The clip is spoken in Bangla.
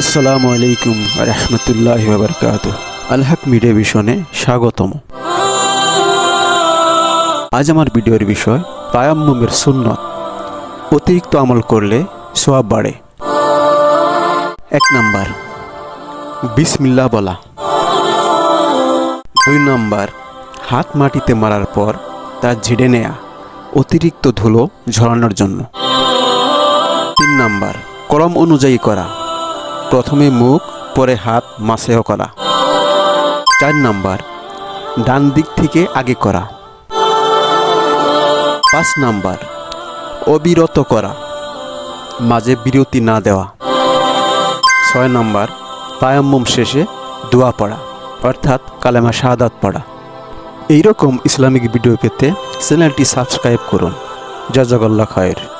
আসসালামু আলাইকুম রহমতুল্লাহ বারকাত আলহাক মিডিয়া ভিশনে স্বাগতম। আজ আমার ভিডিওর বিষয় তায়াম্মুমের সুন্নত। অতিরিক্ত আমল করলে সোয়াব বাড়ে। এক নাম্বার বিসমিল্লা বলা। দুই নাম্বার, হাত মাটিতে মারার পর তা ঝেড়ে নেয়া, অতিরিক্ত ধুলো ঝরানোর জন্য। তিন নাম্বার, কলম অনুযায়ী করা। প্রথমে মুখ, পরে হাত মাসেও করা। চার নাম্বার, ডান দিক থেকে আগে করা। পাঁচ নাম্বার, অবিরত করা। মাঝে বিরতি না দেওয়া। ছয় নাম্বার, তায়াম্মুম শেষে দোয়া পড়া, অর্থাৎ কালেমা শাহাদাত পড়া। এইরকম ইসলামিক ভিডিও পেতে চ্যানেলটি সাবস্ক্রাইব করুন। জাজাকাল্লা খায়ের।